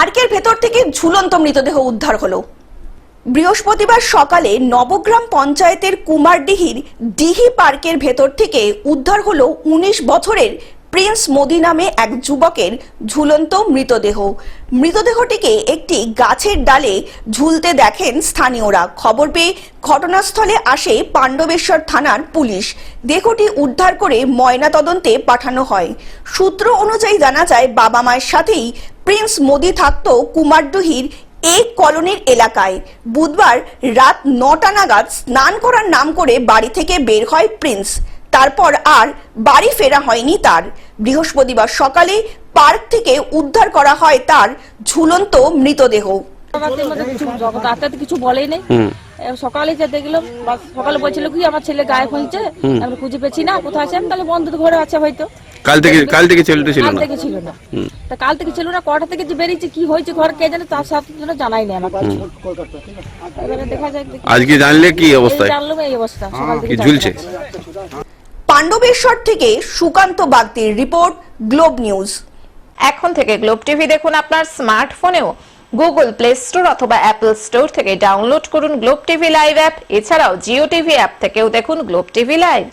পার্কের ভেতর থেকে ঝুলন্ত মৃতদেহ উদ্ধার হলো। বৃহস্পতিবার সকালে নবগ্রাম পঞ্চায়েতের কুমারডিহির ডিহি পার্কের ভেতর থেকে উদ্ধার হলো উনিশ বছরের প্রিন্স মোদি নামে এক যুবকের ঝুলন্ত মৃতদেহ। মৃতদেহটিকে একটি গাছের ডালে ঝুলতে দেখেন স্থানীয়রা। খবর পেয়ে ঘটনাস্থলে আসে পাণ্ডবেশ্বর থানার পুলিশ। দেহটি উদ্ধার করে ময়নাতদন্তে পাঠানো হয়। সূত্র অনুযায়ী জানা যায়, বাবা মায়ের সাথেই প্রিন্স মোদি থাকত কুমারডুহির এই কলোনির এলাকায়। বুধবার রাত নটা নাগাদ স্নান করার নাম করে বাড়ি থেকে বের হয় প্রিন্স। তারপর আর বাড়ি ফেরা হয়নি তার। বৃহস্পতিবার সকালে পার্ক থেকে উদ্ধার করা হয় তার ঝুলন্ত মৃতদেহ। রাতের কিছু বলেই নেই। সকালে যে দেখলাম সকালে বলছিল কি আমার ছেলে গায়ে হয়েছে আমি খুঁজে পেয়েছি না কোথায় আছে? আমি তাহলে বন্ধুর ঘরে আছে হয়তো। কাল থেকে কাল থেকে ছেলেটা ছিল না? ছিল না। তা কাল থেকে ছিল না কটা থেকে যে বেরিয়েছে কি হয়েছে ঘর কে জানে তার সাথে জন্য জানাই নেই আমাকে। এবারে দেখা যাক আজকে জানলে কি এই জানলাম এই অবস্থা সকাল থেকে ঝুলছে? পারছি। পাণ্ডবেশ্বর থেকে সুকান্ত বাগদির রিপোর্ট, গ্লোব নিউজ। এখন থেকে গ্লোব টিভি দেখুন আপনার স্মার্টফোনেও। গুগল প্লে স্টোর অথবা অ্যাপল স্টোর থেকে ডাউনলোড করুন গ্লোব টিভি লাইভ অ্যাপ। এছাড়াও জিও টিভি অ্যাপ থেকেও দেখুন গ্লোব টিভি লাইভ।